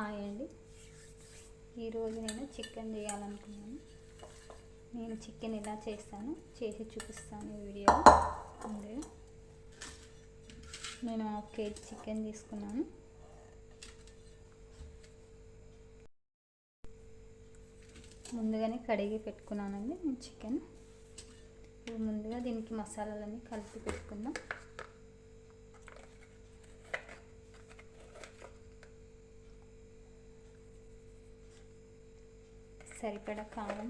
Hi అండి. ఈరోజు నేను చికెన్ చేయాలనుకున్నాను. నేను చికెన్ ఎలా చేస్తాను చేసి చూపిస్తాను ఈ వీడియో ఉంది నేను హాఫ్ కేజీ చికెన్ తీసుకున్నాను. ముందుగానే కడిగి పెట్టుకున్నానండి నేను చికెన్. ఇప్పుడు ముందుగా దీనికి మసాలాలన్నీ కలిపి పెట్టుకుందాం. సరిపడా కారం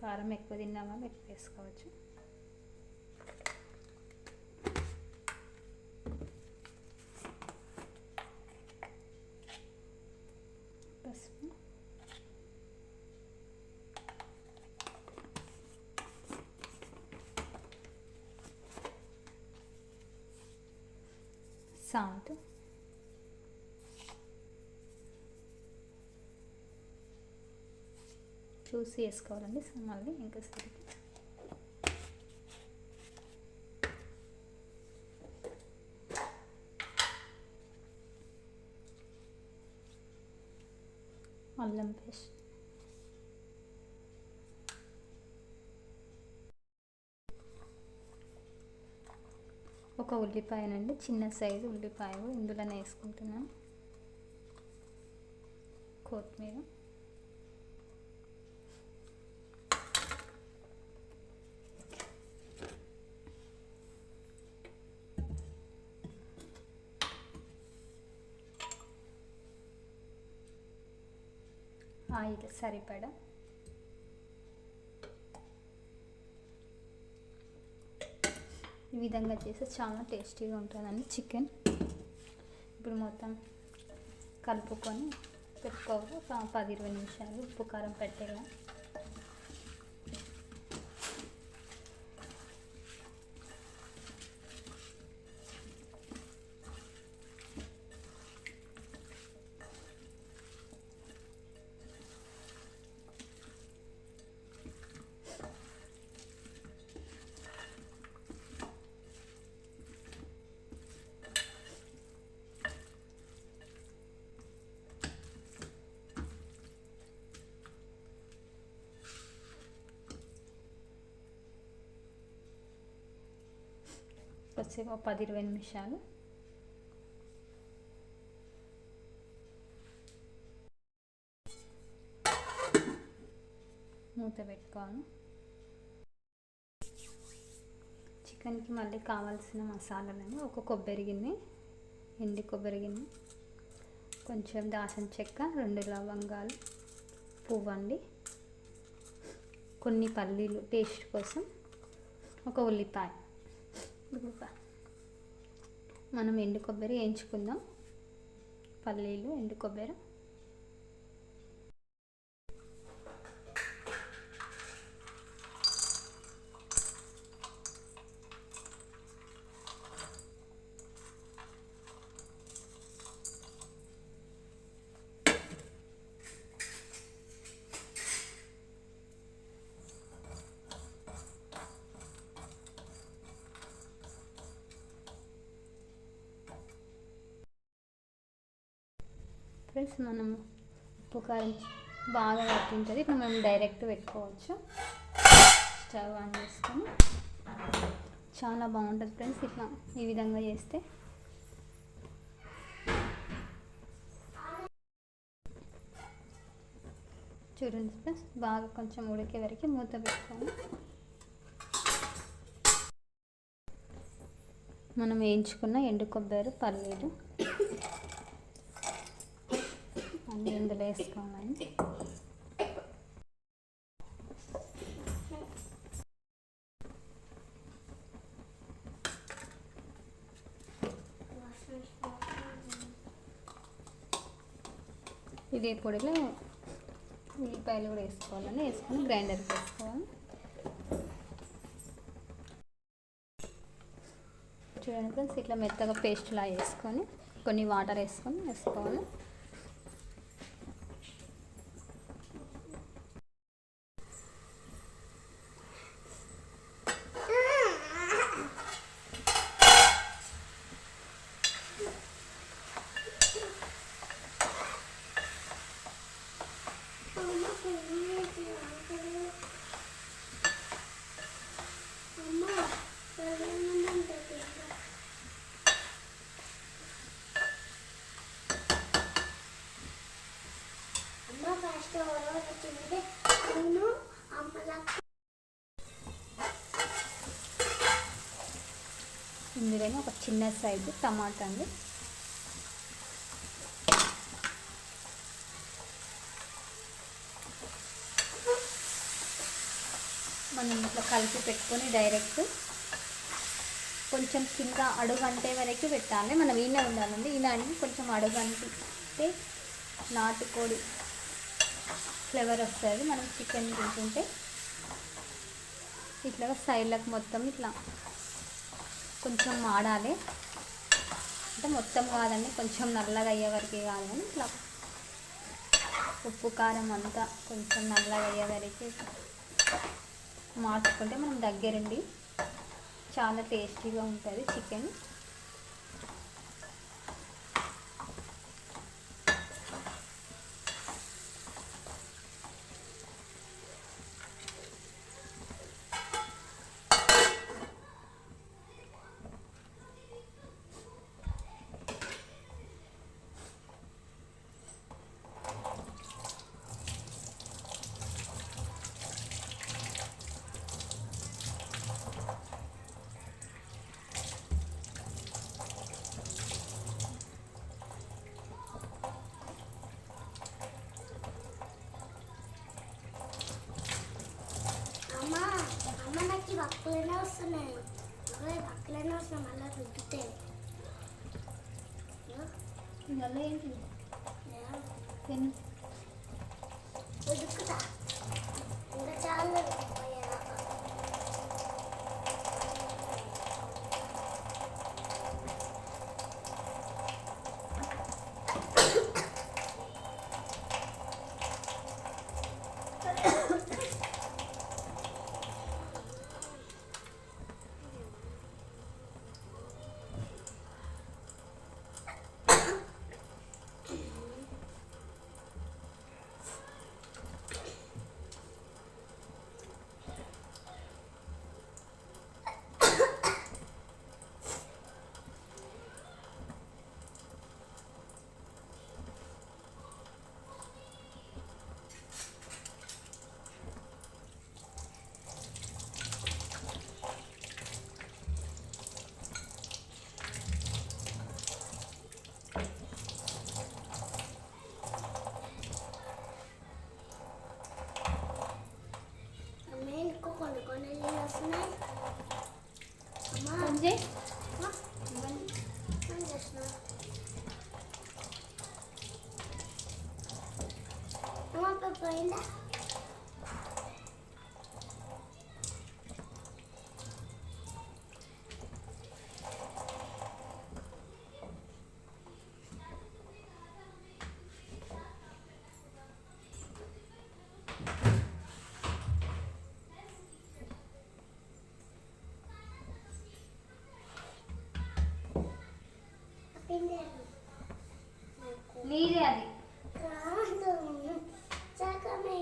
కారం ఎక్కువ తిన్నామా ఎక్కువ వేసుకోవచ్చు. పసుపు. సాల్ట్. చూసి వేసుకోవాలండి సో మళ్ళీ ఇంకా అల్లం పేస్ట్. ఒక ఉల్లిపాయనండి చిన్న సైజు ఉల్లిపాయ ఇందులోనే వేసుకుంటున్నాను. కొత్తిమీర. ఆయిల్ సరిపడా ఈ విధంగా చేస్తే చాలా టేస్టీగా ఉంటుందండి చికెన్. ఇప్పుడు మొత్తం కలుపుకొని పెట్టుకోవాలి ఒక పది ఇరవై నిమిషాలు ఉప్పు కారం పెట్టేలా కొద్దిసేపు ఒక పది ఇరవై నిమిషాలు. మూత పెట్టుకోవాలి. చికెన్కి మళ్ళీ కావాల్సిన మసాలాలని ఒక కొబ్బరి గిన్నె ఎండి కొబ్బరి గిన్నె కొంచెం దాసం చెక్క రెండు లవంగాలు పువ్వండి కొన్ని పల్లీలు టేస్ట్ కోసం ఒక ఉల్లిపాయ. మనం ఎండు కొబ్బరి వేయించుకుందాం. పల్లీలు ఎండు కొబ్బరి. ఫ్రెండ్స్ మనం ఉప్పు కారం బాగా పట్టింటుంది. ఇప్పుడు మనం డైరెక్ట్ పెట్టుకోవచ్చు. స్టవ్ ఆన్ చేసుకొని చాలా బాగుంటుంది ఫ్రెండ్స్. ఇట్లా ఈ విధంగా చేస్తే చూడండి ఫ్రెండ్స్ బాగా కొంచెం ఉడికే వరకు మూత పెట్టుకొని మనం వేయించుకున్న ఎండు కొబ్బరి పర్లేదు అన్నీ ఇందులో వేసుకోవాలండి. ఇదే పొడిలో ఉల్లిపాయలు కూడా వేసుకోవాలని వేసుకొని గ్రైండర్కి వేసుకోవాలి చూడండి ఫ్రెండ్స్ ఇట్లా మెత్తగా పేస్ట్లా వేసుకొని కొన్ని వాటర్ వేసుకొని వేసుకోవాలి. ఇందులోనే సైడ్ టమాటా అండి. మనం ఇట్లా కలిపి పెట్టుకొని డైరెక్ట్ కొంచెం కింద అడుగు అంటే వరకు పెట్టాలి. మనం ఈయన ఉండాలండి. ఈయన అని కొంచెం అడుగు అంటే నాటుకోడి ఫ్లేవర్ వస్తుంది. మనం చికెన్ తింటుంటే ఇట్లా సైడ్లకు మొత్తం ఇట్లా కొంచెం ఆడాలి అంటే మొత్తం కాదండి కొంచెం నల్లగా అయ్యే వరకే కాదు కానీ ఇట్లా ఉప్పు కారం అంతా కొంచెం నల్లగా అయ్యే వరకు మార్చుకుంటే మనం దగ్గరండి చాలా టేస్టీగా ఉంటుంది chicken. వక్కులనే వస్తున్నాయి మళ్ళీ రుద్దితే ఇందులో ఏంటి ఉడుకుతా ఇంకా చాలా నీదే అది కాదు సగమే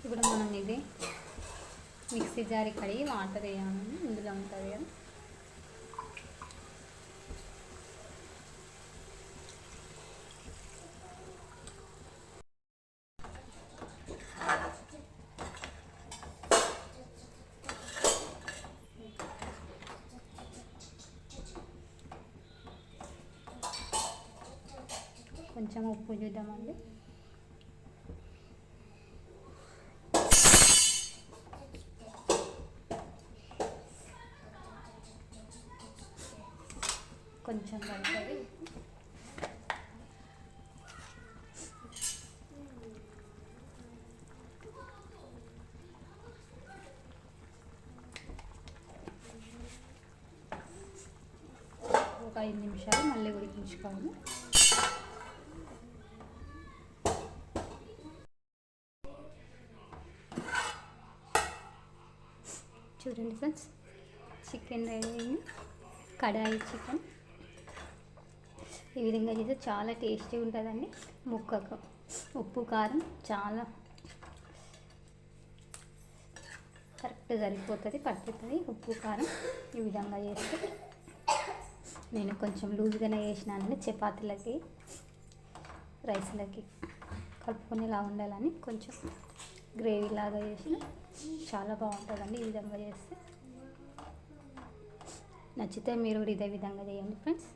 ఇప్పుడు మనం ఇది మిక్సీ జారి కడిగి వాటర్ వేయాలని ఇందులో ఉంటుంది కదా. కొంచెం ఉప్పు చూద్దామండి కొంచెం కొంచెం పడుతుంది ఒక ఐదు నిమిషాలు మళ్ళీ ఉడికించుకోవాలి. చూడండి ఫ్రెండ్స్ చికెన్ రెడీ అయింది. కడాయి చికెన్. ఈ విధంగా చేస్తే చాలా టేస్టీ ఉంటుందండి ముక్కకు. ఉప్పు కారం చాలా కరెక్ట్ సరిపోతుంది పట్టుతుంది. ఉప్పు కారం ఈ విధంగా చేస్తే నేను కొంచెం లూజ్గానే చేసినానండి చపాతీలకి రైస్లకి కలుపుకునేలా ఉండాలని కొంచెం గ్రేవీ లాగా చేసిన చాలా బాగుంటుందండి ఈ విధంగా చేస్తే. నచ్చితే మీరు కూడా ఇదే విధంగా చేయండి ఫ్రెండ్స్.